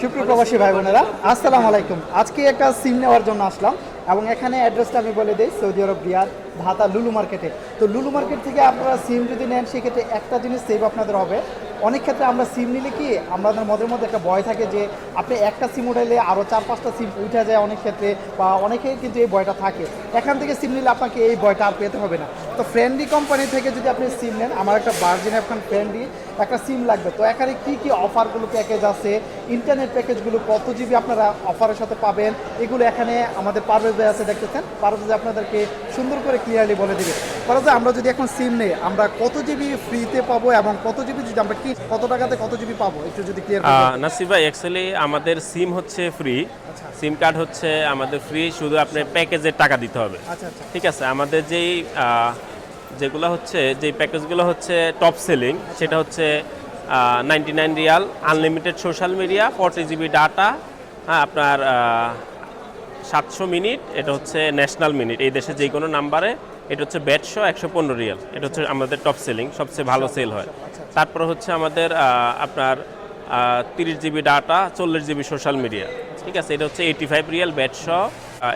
সুপ্রিয় প্রবাসী ভাই বোনেরা আসসালামু আলাইকুম। আজকে একটা সিম নেওয়ার জন্য আসলাম এবং এখানে অ্যাড্রেসটা আমি বলে দিই, সৌদি আরব রিয়াদ ভাতা লুলু মার্কেটে। তো লুলু মার্কেট থেকে আপনারা সিম যদি নেন, সেক্ষেত্রে একটা জিনিস সেভ আপনাদের হবে। অনেক ক্ষেত্রে আমরা সিম নিলে কি আমাদের মধ্যে মধ্যে একটা ভয় থাকে যে আপনি একটা সিম উঠাইলে আরও চার, পাঁচটা সিম উঠে যায় অনেক ক্ষেত্রে বা অনেকেই কিন্তু এই ভয়টা থাকে। এখান থেকে সিম নিলে আপনাকে এই ভয়টা আর পেতে হবে না। তো ফ্রেন্ডলি কোম্পানি থেকে যদি আপনি সিম নেন, আমার একটা বার্জিন এখন ফ্রেন্ডলি একটা সিম লাগবে। তো এখানে কি কি অফারগুলো প্যাকেজ আছে? ইন্টারনেট প্যাকেজগুলো কত জিবি আপনারা অফারের সাথে পাবেন? এগুলো এখানে আমাদের পারভেজ ভাই আছে, দেখতেছেন? পারভেজ আপনাদেরকে সুন্দর করে ক্লিয়ারলি বলে দিবে। পারভেজ ভাই, আমরা যদি এখন সিম নেই আমরা কত জিবি ফ্রিতে পাবো এবং কত জিবি যদি আমরা কি কত টাকাতে কত জিবি পাবো? একটু যদি ক্লিয়ার নাসির ভাই অ্যাকচুয়ালি আমাদের সিম হচ্ছে ফ্রি সিম কার্ড হচ্ছে আমাদের ফ্রি শুধু আপনি প্যাকেজের টাকা দিতে হবে। আচ্ছা আচ্ছা। ঠিক আছে? আমাদের যেই যেগুলো হচ্ছে যেই প্যাকেজগুলো হচ্ছে টপ সেলিং সেটা হচ্ছে ninety nine riyal unlimited social media forty GB data হ্যাঁ আপনার সাতশো মিনিট, এটা হচ্ছে ন্যাশনাল মিনিট এই দেশে যে কোনো নাম্বারে এটা হচ্ছে ব্যাটশো একশো পনেরো রিয়াল এটা হচ্ছে আমাদের টপ সেলিং সবচেয়ে ভালো সেল হয়। তারপরে হচ্ছে আমাদের আপনার তিরিশ জিবি ডাটা চল্লিশ জিবি সোশ্যাল মিডিয়া ঠিক আছে, এটা হচ্ছে এইটি ফাইভ রিয়াল ব্যাটশো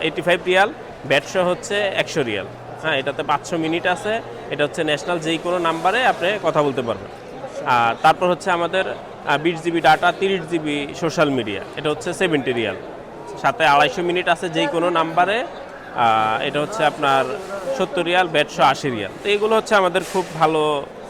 এইটি ফাইভ রিয়াল ব্যাটশো হচ্ছে একশো রিয়াল হ্যাঁ এটাতে পাঁচশো মিনিট আছে। এটা হচ্ছে ন্যাশনাল যেই কোনো নাম্বারে আপনি কথা বলতে পারবেন। আর তারপর হচ্ছে আমাদের বিশ জিবি ডাটা তিরিশ জিবি সোশ্যাল মিডিয়া এটা হচ্ছে সেভেন্টি রিয়াল সাথে আড়াইশো মিনিট আছে যে কোনো নাম্বারে। এটা হচ্ছে আপনার সত্তর রিয়াল ব্যাটশো আশি রিয়াল। তো এগুলো হচ্ছে আমাদের খুব ভালো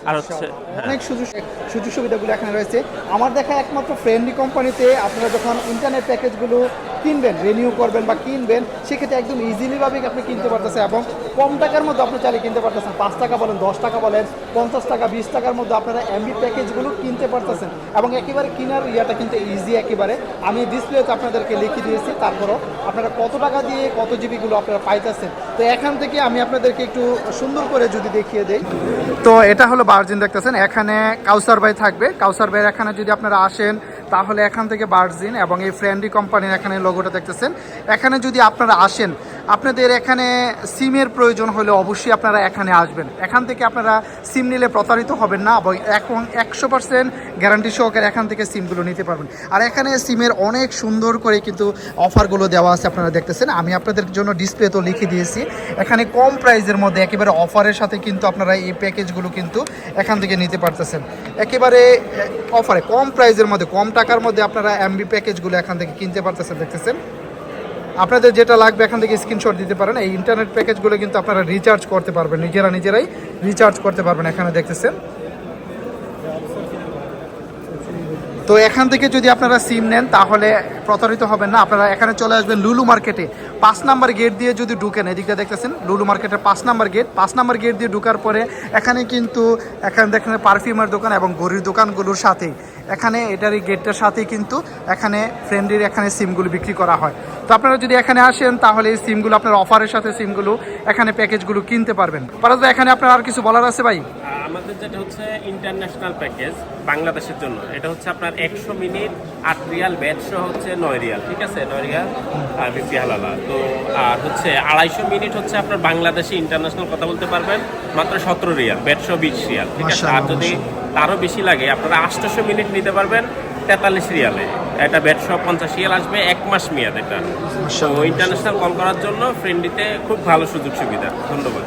আর হচ্ছে হ্যাঁ। অনেক সুযোগ সুযোগ সুবিধাগুলো এখানে রয়েছে। আমার দেখা একমাত্র ফ্রেন্ডলি কোম্পানিতে আপনারা যখন ইন্টারনেট প্যাকেজগুলো কিনবেন রিনিউ করবেন বা কিনবেন সেক্ষেত্রে একদম ইজিলিভাবে আপনি কিনতে পারতেছেন এবং কম টাকার মধ্যে আপনি চাইলে কিনতে পারতেছেন। পাঁচ টাকা বলেন দশ টাকা বলেন পঞ্চাশ টাকা বিশ টাকার মধ্যে আপনারা এমবি প্যাকেজগুলো কিনতে পারতেছেন। এবং একেবারে কেনার ইয়াটা কিন্তু ইজি একেবারে। আমি ডিসপ্লেতে আপনাদেরকে লিখে দিয়েছি তারপরও আপনারা কত টাকা দিয়ে কত জিবিগুলো আপনারা পাইতেছেন। তো এখান থেকে আমি আপনাদেরকে একটু সুন্দর করে যদি দেখিয়ে দেই। তো এটা হলো বার্জিন দেখতেছেন, এখানে কাউসার ভাই থাকবে। কাউসার ভাইয়ের এখানে যদি আপনারা আসেন, তাহলে এখান থেকে বার্জিন এবং এই ফ্রেন্ডি কোম্পানির এখানে লোগোটা দেখতেছেন। এখানে যদি আপনারা আসেন আপনাদের এখানে সিমের প্রয়োজন হলে অবশ্যই আপনারা এখানে আসবেন। এখান থেকে আপনারা সিম নিলে প্রতারিত হবেন না এবং এখন একশো পার্সেন্ট গ্যারান্টি সহকারে এখান থেকে সিমগুলো নিতে পারবেন। আর এখানে সিমের অনেক সুন্দর করে কিন্তু অফারগুলো দেওয়া আছে আপনারা দেখতেছেন। আমি আপনাদের জন্য ডিসপ্লে তো লিখে দিয়েছি। এখানে কম প্রাইসের মধ্যে একেবারে অফারের সাথে কিন্তু আপনারা এই প্যাকেজগুলো কিন্তু এখান থেকে নিতে পারতেছেন। একেবারে অফারে কম প্রাইসের মধ্যে, কম টাকার মধ্যে আপনারা এমবি প্যাকেজগুলো এখান থেকে কিনতে পারতেছেন, দেখতেছেন। আপনাদের যেটা লাগবে, এখান থেকে স্ক্রিনশট দিতে পারেন। এই ইন্টারনেট প্যাকেজগুলো কিন্তু আপনারা রিচার্জ করতে পারবেন, নিজেরা নিজেরাই রিচার্জ করতে পারবেন এখানে দেখতেছেন। তো এখান থেকে যদি আপনারা সিম নেন, তাহলে প্রতারিত হবেন না। আপনারা এখানে চলে আসবেন লুলু মার্কেটে পাঁচ নাম্বার গেট দিয়ে যদি ঢুকেন, এদিকটা দেখতেছেন, লুলু মার্কেটের পাঁচ নাম্বার গেট। পাঁচ নাম্বার গেট দিয়ে ঢুকার পরে এখানে কিন্তু, এখানে দেখেন পারফিউমের দোকান এবং ঘড়ির দোকানগুলোর সাথেই। এখানে এটারই গেটটার সাথেই কিন্তু এখানে ফ্রেন্ডের এখানে সিমগুলো বিক্রি করা হয়। তো আপনারা যদি এখানে আসেন, তাহলে এই সিমগুলো, আপনার অফারের সাথে সিমগুলো এখানে প্যাকেজগুলো কিনতে পারবেন। পারাজ এখানে আপনার আর কিছু বলার আছে ভাই? আমাদের যেটা হচ্ছে ইন্টারন্যাশনাল প্যাকেজ বাংলাদেশের জন্য, এটা হচ্ছে আপনার একশো মিনিট আট রিয়াল ব্যাটশো হচ্ছে নয় রিয়াল, ঠিক আছে? নয় রিয়াল, আর বিপি হালালা। তো আর হচ্ছে আড়াইশো মিনিট হচ্ছে আপনার বাংলাদেশে ইন্টারন্যাশনাল কথা বলতে পারবেন মাত্র সতেরো রিয়াল দেড়শো বিশ রিয়াল ঠিক আছে? আর যদি তারও বেশি লাগে আপনারা আটশোশো মিনিট নিতে পারবেন তেতাল্লিশ রিয়ালে। এটা ব্যাটশো পঞ্চাশ রিয়াল আসবে এক মাস মেয়াদ এটা। তো ইন্টারন্যাশনাল কল করার জন্য ফ্রেন্ডিতে খুব ভালো সুযোগ সুবিধা ধন্যবাদ।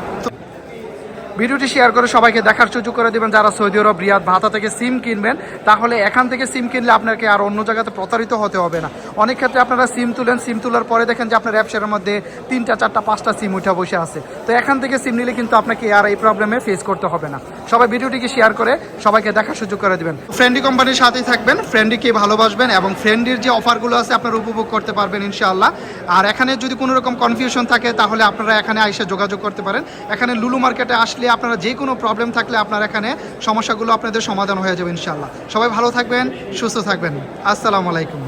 ভিডিওটি শেয়ার করে সবাইকে দেখার সুযোগ করে দিবেন। যারা সৌদি আরব, রিয়াদ, ভাতা থেকে সিম কিনবেন, তাহলে এখান থেকে সিম কিনলে আপনাকে আর অন্য জায়গাতে প্রতারিত হতে হবে না। অনেক ক্ষেত্রে আপনারা সিম তুলেন, সিম তোলার পরে দেখেন যে আপনার অ্যাপসের মধ্যে তিনটা, চারটা, পাঁচটা সিম উঠে বসে আছে। তো এখান থেকে সিম নিলে কিন্তু আপনাকে আর এই প্রবলেমে ফেস করতে হবে না। সবাই ভিডিওটিকে শেয়ার করে সবাইকে দেখার সুযোগ করে দিবেন। ফ্রেন্ডি কোম্পানির সাথেই থাকবেন ফ্রেন্ডিকে ভালোবাসবেন এবং ফ্রেন্ডির যে অফারগুলো আছে আপনারা উপভোগ করতে পারবেন ইনশাআল্লাহ। আর এখানে যদি কোনো রকম কনফিউশন থাকে, তাহলে আপনারা এখানে এসে যোগাযোগ করতে পারেন। এখানে লুলু মার্কেটে আসলে আপনারা যে কোনো প্রবলেম থাকলে আপনার এখানে সমস্যাগুলো আপনাদের সমাধান হয়ে যাবে ইনশাআল্লাহ। সবাই ভালো থাকবেন, সুস্থ থাকবেন। আসসালামু আলাইকুম।